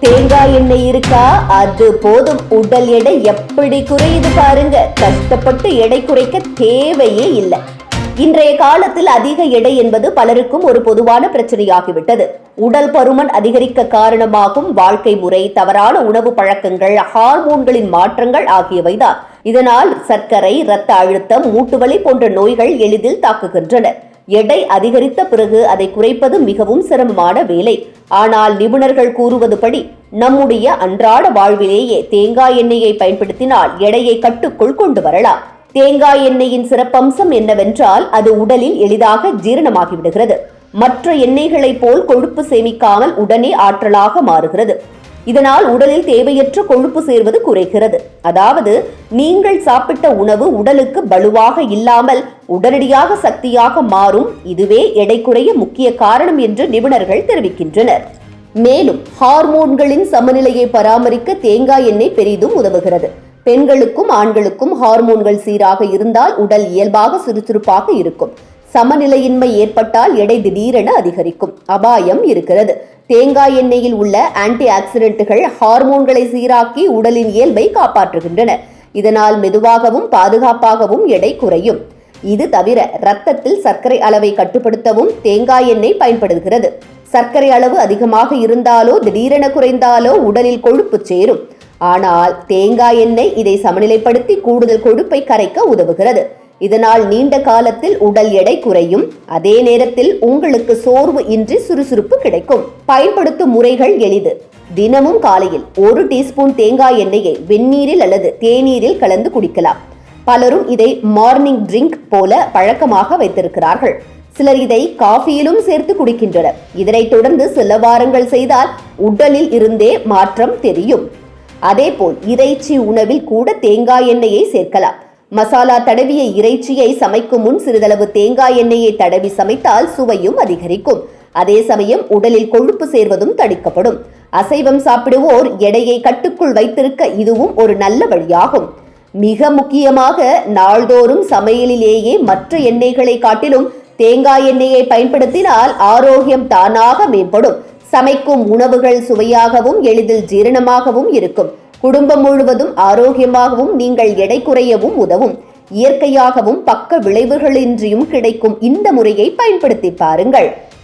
தேங்காய் எண்ணெய் இருக்கா? அது போதும். உடல் எடை எப்படி குறையுது பாருங்க. கஷ்டப்பட்டு எடை குறைக்க தேவையே இல்லை. இன்றைய காலத்தில் அதிக எடை என்பது பலருக்கும் ஒரு பொதுவான பிரச்சனையாகிவிட்டது. உடல் பருமன் அதிகரிக்க காரணமாகும். வாழ்க்கை முறை தவறான உணவு பழக்கங்கள் ஹார்மோன்களின் மாற்றங்கள் ஆகியவைதான். இதனால் சர்க்கரை இரத்த அழுத்தம் மூட்டுவலி போன்ற நோய்கள் எளிதில் தாக்குகின்றன. எடை அதிகரித்த பிறகு அதை குறைப்பது மிகவும் சிரமமான வேலை. ஆனால் நிபுணர்கள் கூறுவதுபடி நம்முடைய அன்றாட வாழ்விலேயே தேங்காய் எண்ணெயை பயன்படுத்தினால் எடையை கட்டுக்குள் கொண்டு வரலாம். தேங்காய் எண்ணெயின் சிறப்பம்சம் என்னவென்றால் அது உடலில் எளிதாக ஜீரணமாகிவிடுகிறது. மற்ற எண்ணெய்களைப் போல் கொழுப்பு சேமிக்காமல் உடனே ஆற்றலாக மாறுகிறது. இதனால் உடலில் தேவையற்ற கொழுப்பு சேர்வது குறைகிறது. அதாவது நீங்கள் சாப்பிட்ட உணவு உடலுக்கு பலுவாக இல்லாமல் உடனடியாக சக்தியாக மாறும். இதுவே எடை குறைய முக்கிய காரணம் என்று நிபுணர்கள் தெரிவிக்கின்றனர். மேலும் ஹார்மோன்களின் சமநிலையை பராமரிக்க தேங்காய் எண்ணெய் பெரிதும் உதவுகிறது. பெண்களுக்கும் ஆண்களுக்கும் ஹார்மோன்கள் சீராக இருந்தால் உடல் இயல்பாக சுறுசுறுப்பாக இருக்கும். சமநிலையின்மை ஏற்பட்டால் எடை திடீரென அதிகரிக்கும். அபாயம் இருக்கிறது. தேங்காய் எண்ணெயில் உள்ள ஆன்டி ஆக்சிடென்ட்டுகள் ஹார்மோன்களை சீராக்கி உடலின் இயல்பை காப்பாற்றுகின்றன. இதனால் மெதுவாகவும் பாதுகாப்பாகவும் எடை குறையும். இது தவிர ரத்தத்தில் சர்க்கரை அளவை கட்டுப்படுத்தவும் தேங்காய் எண்ணெய் பயன்படுகிறது. சர்க்கரை அளவு அதிகமாக இருந்தாலோ திடீரென குறைந்தாலோ உடலில் கொழுப்பு சேரும். ஆனால் தேங்காய் எண்ணெய் இதை சமநிலைப்படுத்தி கூடுதல் கொழுப்பை கரைக்க உதவுகிறது. இதனால் நீண்ட காலத்தில் உடல் எடை குறையும். அதே நேரத்தில் உங்களுக்கு சோர்வு இன்றி சுறுசுறுப்பு கிடைக்கும். பயன்படுத்தும் முறைகள் எளிது. தினமும் காலையில் ஒரு டீஸ்பூன் தேங்காய் எண்ணெயை வெந்நீரில் அல்லது தேநீரில் கலந்து குடிக்கலாம். பலரும் இதை மார்னிங் ட்ரிங்க் போல பழக்கமாக வைத்திருக்கிறார்கள். சிலர் இதை காஃபியிலும் சேர்த்து குடிக்கின்றனர். இதனைத் தொடர்ந்து சில வாரங்கள் செய்தால் உடலில் இருந்தே மாற்றம் தெரியும். அதேபோல் இறைச்சி உணவில் கூட தேங்காய் எண்ணெயை சேர்க்கலாம். மசாலா தடவிய இறைச்சியை சமைக்கும் முன் சிறிதளவு தேங்காய் எண்ணெயை தடவி சமைத்தால் சுவையும் அதிகரிக்கும். அதே சமயம் உடலில் கொழுப்பு சேர்வதும் தடுக்கப்படும். அசைவம் சாப்பிடுவோர் எடையை கட்டுக்குள் வைத்திருக்க இதுவும் ஒரு நல்ல வழியாகும். மிக முக்கியமாக நாள்தோறும் சமையலிலேயே மற்ற எண்ணெய்களை காட்டிலும் தேங்காய் எண்ணெயை பயன்படுத்தினால் ஆரோக்கியம் தானாக மேம்படும். சமைக்கும் உணவுகள் சுவையாகவும் எளிதில் ஜீரணமாகவும் இருக்கும். குடும்பம் முழுவதும் ஆரோக்கியமாகவும் நீங்கள் எடை குறையவும் உதவும். இயற்கையாகவும் பக்க விளைவுகளின்றியும் கிடைக்கும் இந்த முறையை பயன்படுத்தி பாருங்கள்.